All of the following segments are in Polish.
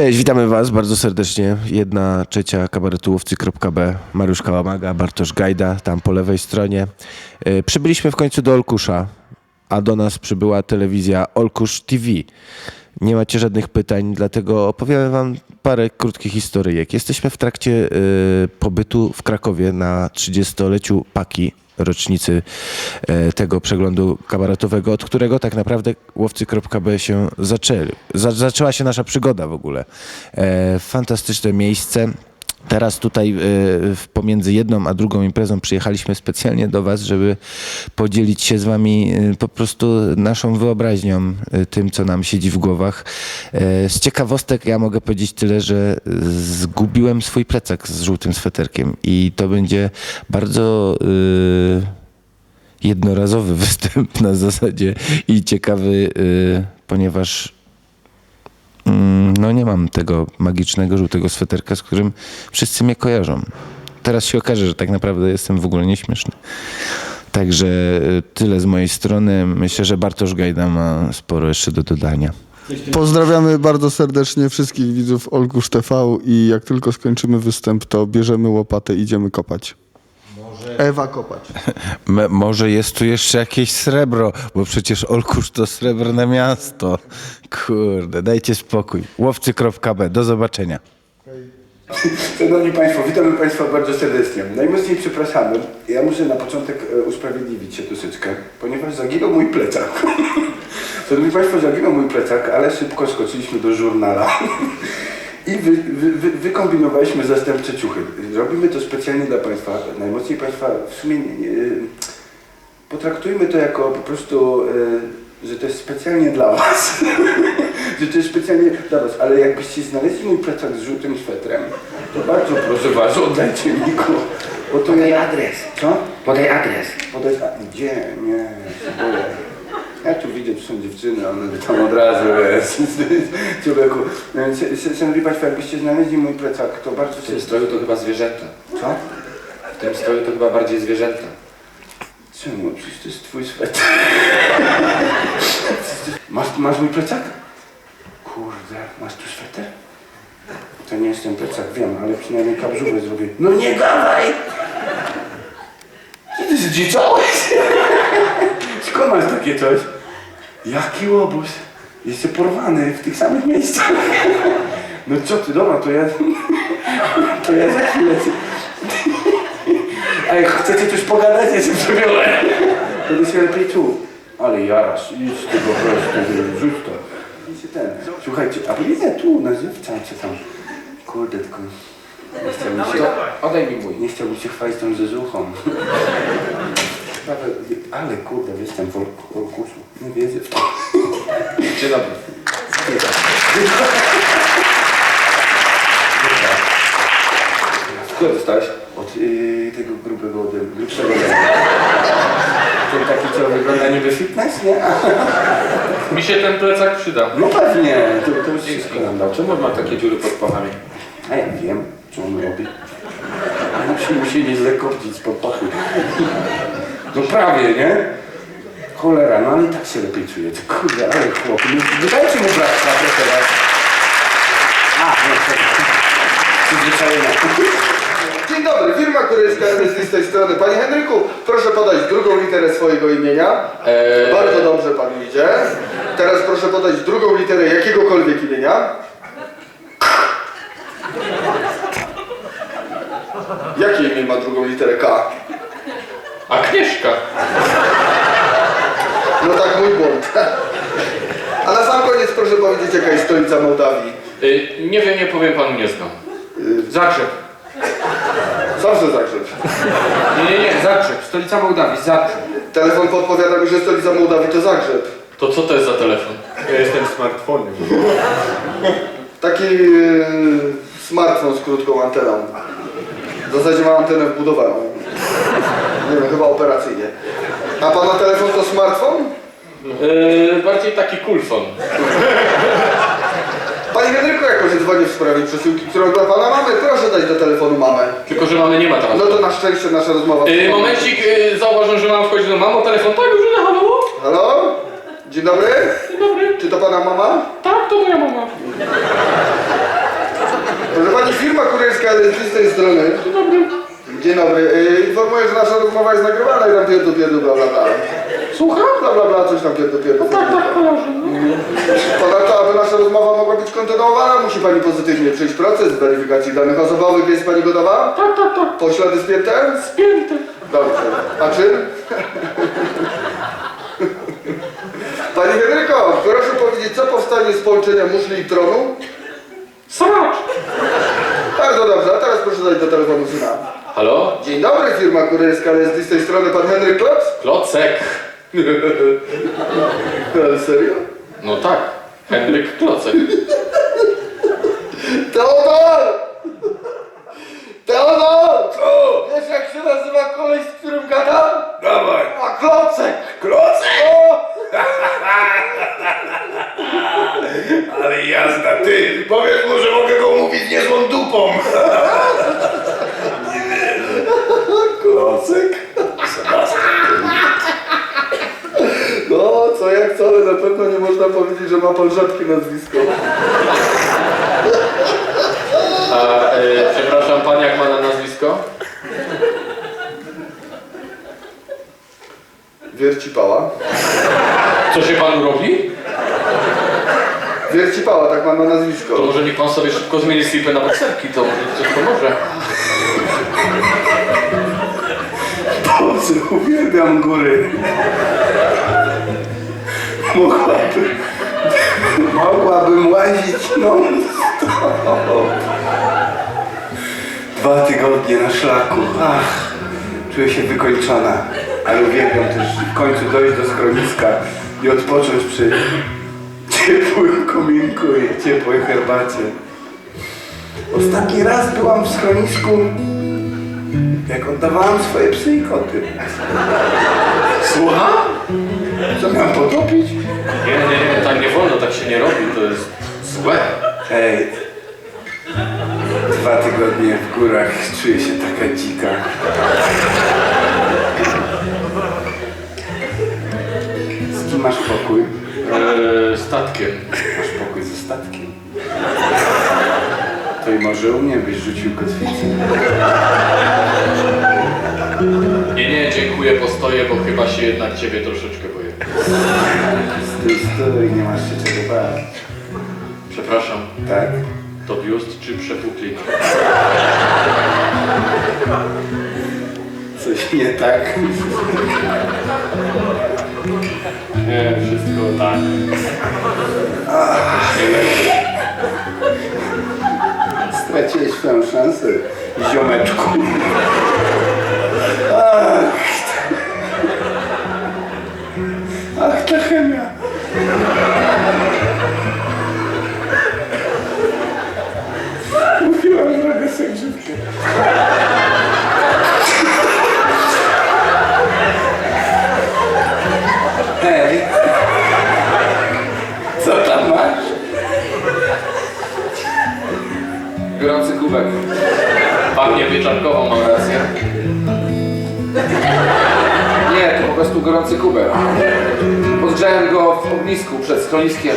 Cześć, witamy Was bardzo serdecznie. Jedna trzecia kabaretułowcy.b, Mariusz Kałamaga, Bartosz Gajda, tam po lewej stronie. E, Przybyliśmy w końcu do Olkusza, a do nas przybyła telewizja Olkusz TV. Nie macie żadnych pytań, dlatego opowiemy Wam parę krótkich historyjek. Jesteśmy w trakcie e, pobytu w Krakowie na 30-leciu Paki, rocznicy e, tego przeglądu kabaretowego, od którego tak naprawdę łowcy.b się zaczęli. Za, zaczęła się nasza przygoda w ogóle. E, fantastyczne miejsce. Teraz tutaj e, pomiędzy jedną a drugą imprezą przyjechaliśmy specjalnie do Was, żeby podzielić się z Wami e, po prostu naszą wyobraźnią, e, tym co nam siedzi w głowach. Z ciekawostek ja mogę powiedzieć tyle, że zgubiłem swój plecak z żółtym sweterkiem i to będzie bardzo jednorazowy występ na zasadzie i ciekawy, ponieważ No nie mam tego magicznego żółtego sweterka, z którym wszyscy mnie kojarzą. Teraz się okaże, że tak naprawdę jestem w ogóle nieśmieszny. Także y, tyle z mojej strony. Myślę, że Bartosz Gajda ma sporo jeszcze do dodania. Pozdrawiamy bardzo serdecznie wszystkich widzów Olkusz TV i jak tylko skończymy występ, to bierzemy łopatę i idziemy kopać. Ewa kopać. Me, może jest tu jeszcze jakieś srebro, bo przecież Olkusz to srebrne miasto. Kurde, dajcie spokój. Łowcy.b, do zobaczenia. Szanowni Państwo, witamy Państwa bardzo serdecznie. Najmocniej przepraszamy. Ja muszę na początek e, usprawiedliwić się troszeczkę, ponieważ zaginął mój plecak. Szanowni Państwo, zaginął mój plecak, ale szybko skoczyliśmy do żurnala i wy, wy, wy, wykombinowaliśmy zastępcze ciuchy. Robimy to specjalnie dla Państwa. Najmocniej Państwa w sumie nie, potraktujmy to jako po prostu, e, że to jest specjalnie dla Was. że to jest specjalnie dla Was, ale jakbyście znaleźli mój plecak z żółtym swetrem, to bardzo proszę Was, oddajcie mi go. Bo to Podaj adres. Co? Podaj adres. Podać... A, gdzie? Nie, boję. Ja tu widzę, tu są dziewczyny, one tam od razu jest. Człowieku. Szanowni Państwo, jakbyście znaleźli mój plecak, to bardzo W tym stroju to chyba zwierzęta. Co? W tym stroju to chyba bardziej zwierzęta. Czemu? Przecież to jest twój sweter. masz, masz mój plecak? Kurde, masz tu sweter? To nie jest ten plecak, wiem, ale przynajmniej kabżówę zrobię. No nie gadaj! Ty zdziczałeś? Skąd masz takie coś? Jaki łobuz? Jeszcze porwany w tych samych miejscach. No co ty, dobra, to ja... To ja za chwilę... Ej, chcecie coś pogadać? Ja się przebiorę. Będę się lepiej czuł. Ale jarasz, idź ty po prostu, rzuć to. I się ten. Słuchajcie, a nie tu, na żywca, czy tam. Kurde, tylko... Nie chciałbym się, odejmij mój. nie chciałbym się chwalić tą zezuchą. Nawet- Ale kurde, jestem w Ork- Orkuszu. Nie wierzę w to. Dzień dobry. Skąd dostałeś? Od yy, tego grubego ode grubszego ode mnie. Ten taki, co wygląda niby fitness, nie? Mi się ten plecak przyda. No pewnie, to, to już wszystko nam dał. Czemu on ma takie dziury pod pachami? A ja wiem, co on robi. Musi mu się źle kopcić spod pachy. No prawie, nie? Cholera, no ale i tak się lepiej czuje. Ty Kurde, ale chłop. No, Wydajcie mu bratka, proszę was. A, no to... Dzień dobry, firma kurierska jest z tej strony. Panie Henryku, proszę podać drugą literę swojego imienia. Eee, Bardzo dobrze pan idzie. Teraz proszę podać drugą literę jakiegokolwiek imienia. Jakie imię ma drugą literę K? Agnieszka. No tak, mój błąd. A na sam koniec proszę powiedzieć, jaka jest stolica Mołdawii. Y, nie wiem, nie powiem panu, nie znam. Zagrzeb. Zawsze Zagrzeb. Nie, nie, nie, Zagrzeb. Stolica Mołdawii, Zagrzeb. Telefon podpowiada mi, że stolica Mołdawii to Zagrzeb. To co to jest za telefon? Ja jestem w smartfonie. Taki yy, smartfon z krótką anteną. W zasadzie ma antenę wbudowaną. Nie wiem, chyba operacyjnie. A pana telefon to smartfon? Yy, bardziej taki kulfon. Panie Henryku, jako że dzwonię w sprawie przesyłki, którą dla pana mamy, proszę dać do telefonu mamę. Tylko, że mamy nie ma teraz. No to na szczęście nasza rozmowa... Yy, momencik, yy, zauważam, że mam wchodzić do mamo, telefon, tak, już idę, halo? Halo? Dzień dobry? Dzień dobry. Czy to pana mama? Tak, to moja mama. KLSD z tej strony. Dzień dobry. Dzień dobry. Y, Informuję, że nasza rozmowa jest nagrywana i tam pierdu, pierdu, bla, bla, bla. Słucham? Bla, bla, bla, coś tam pierdu, pierdu. No tak, tak, kojarzę. Ponadto, aby nasza rozmowa mogła być kontynuowana, musi Pani pozytywnie przejść proces weryfikacji danych osobowych. Jest Pani gotowa? Tak, tak, tak. Poślady spięte? Spięte. Dobrze. A czym? Pani Henryko, proszę powiedzieć, co powstanie z połączenia muszli i tronu? Sracz! Bardzo dobrze, a teraz proszę dać do telefonu syna. Halo? Dzień dobry, firma kurierska LSD z tej strony pan Henryk Klops? Klocek. Ale serio? No tak. Henryk Klocek. Teodor! Teodor! Co? Wiesz jak się nazywa koleś, z którym gadam? Dawaj! A Klocek! Klocek! O! Ale jazda, ty! Powiedz mu, że mogę go mówić niezłą dupą! Nie wierzę. Klocek? Sebastian. No, co jak co, ale na pewno nie można powiedzieć, że ma pan rzadkie nazwisko. A, e, przepraszam, pan jak ma na nazwisko? Wiercipała. Co się panu robi? Wiercipała, tak ma na To nazwisko. może niech pan sobie szybko zmieni slipy na bokserki, to może coś pomoże. Boże, uwielbiam góry. Mogłabym... Mogłabym łazić non. Dwa tygodnie na szlaku. Ach, czuję się wykończona. Ale uwielbiam też w końcu dojść do schroniska i odpocząć przy ciepłym kominku i ciepłej herbacie. Ostatni raz byłam w schronisku jak oddawałam swoje psy i koty. Słucham? Co miałam potopić? Nie, nie, nie, tak nie wolno, tak się nie robi, to jest złe. Ej, dwa tygodnie w górach czuję się taka dzika. Z kim masz pokój? E, statkiem. Masz pokój ze statkiem. To i może u mnie byś rzucił kotwicę. Nie, nie, dziękuję, postoję, bo chyba się jednak ciebie troszeczkę boję. Stój, stój, nie masz się czego bać. Przepraszam, Tak? to biust czy przepuklin? Coś nie tak? Nie, wszystko tak. Straciłeś swoją szansę, ziomeczku. Ach grzywkę. Hej, co tam masz? Gorący kubek. Pachnie pieczarkową, mam rację. Nie, to po prostu gorący kubek. Podgrzałem go w ognisku przed schroniskiem,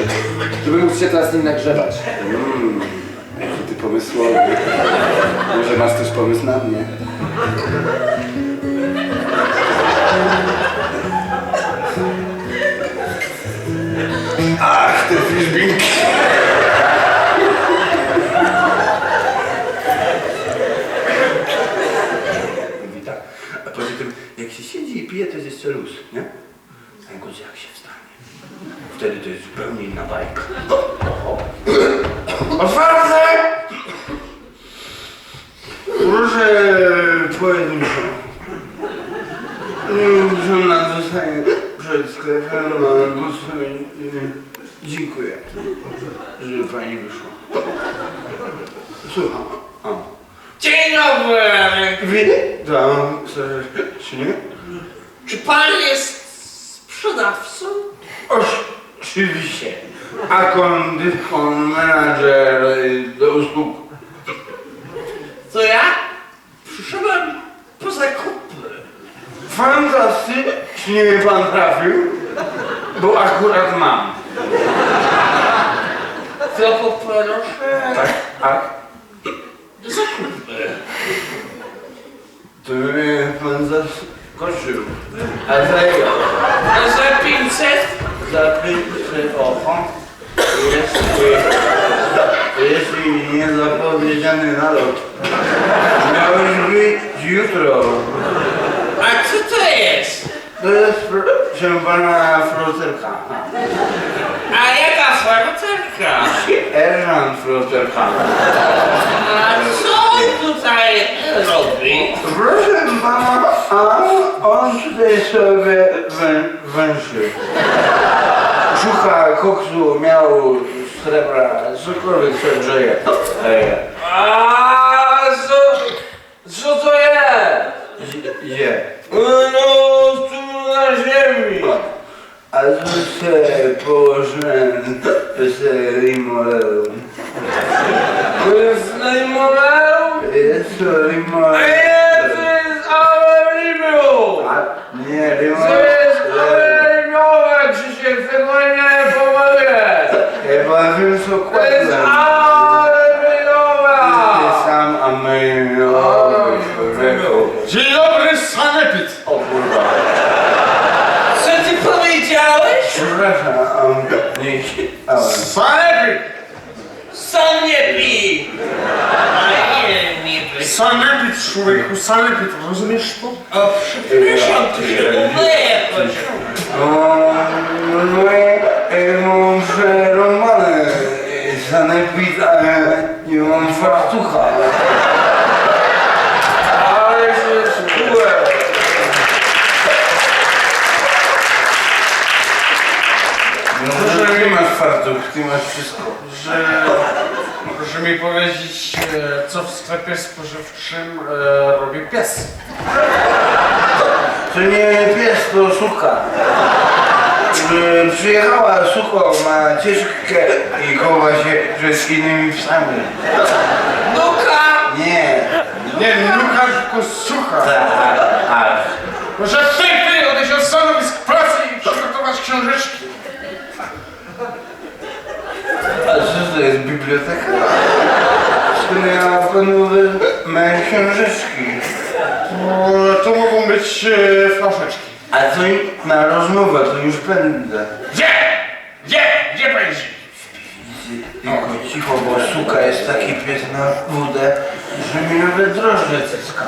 żeby móc się teraz nim nagrzewać. Może masz też pomysł na mnie? Ach, te fiszbinki. Wita. A poza tym, jak się siedzi i pije, to jest jeszcze luz, nie? A jak jak się wstanie. Wtedy to jest zupełnie inna bajka. Otwarte! Proszę pojedynczo. Żona zostaje przed sklepem, albo sobie... Dziękuję, że pani wyszła. Słucham. O. Dzień dobry! Witam serdecznie. Czy pan jest sprzedawcą? Oczywiście. A kondyskon menadżer y, do usług. To ja przyszedłem po zakupy. Fantastycznie pan trafił, bo akurat mam. To poproszę Tak, tak. zakupy. To mnie pan zaskoczył. A za ile? A za 500? Za 500 oho. Jest, jest i niezapowiedziany nalot. Miałeś być jutro. Co jest? To jest, proszę pana, floterka. A jaka farterka? Erland floterka. A co on tutaj robi? Proszę pana, a on tutaj sobie wę, węszy. Szuka koksu, miał srebra, cokolwiek się grzeje. Ej, A co, co to jest? Je. No, tu na ziemi. A tu się położyłem z limolem. To jest najmowel? Jest to A limol. nie, to jest Aureliu. A, Nie, To limol. jest Aureliowe, Krzysiek, tego nie pomogę. Chyba wiem co To jest kładłem. Ty Aureliowa. sam Ameliowy człowieku. Dzień dobry, sanepid! O kurwa. Co ty powiedziałeś? Przepraszam, nie chciałem. Sanepid! Sam nie pij! A nie, nie pij. Człowieku, sanepid, rozumiesz to? O, przepraszam, tu się. O, no i mam przerąbane sanepid, ale nie mam fartucha. Ale się czułem. No to ty masz fartuch, ty masz wszystko. Że... Proszę mi powiedzieć, e, co w sklepie spożywczym e, robi pies? To nie pies, to suka. Że Przyjechała suko, ma ciężkę i chowa się przed innymi psami. Nuka! Nie, Nie, nuka, tylko sucha. tak, tak. W tej chwili odejść od stanowisk pracy i przygotować książeczki. A co to jest biblioteka? Ja panu wezmę książeczki? E, To mogą być e, flaszeczki. A to na rozmowę, to już będę. Gdzie? Gdzie? Gdzie będzie? Tylko cicho, bo suka jest taki pies na wódę, że mi nawet drożdże cyska.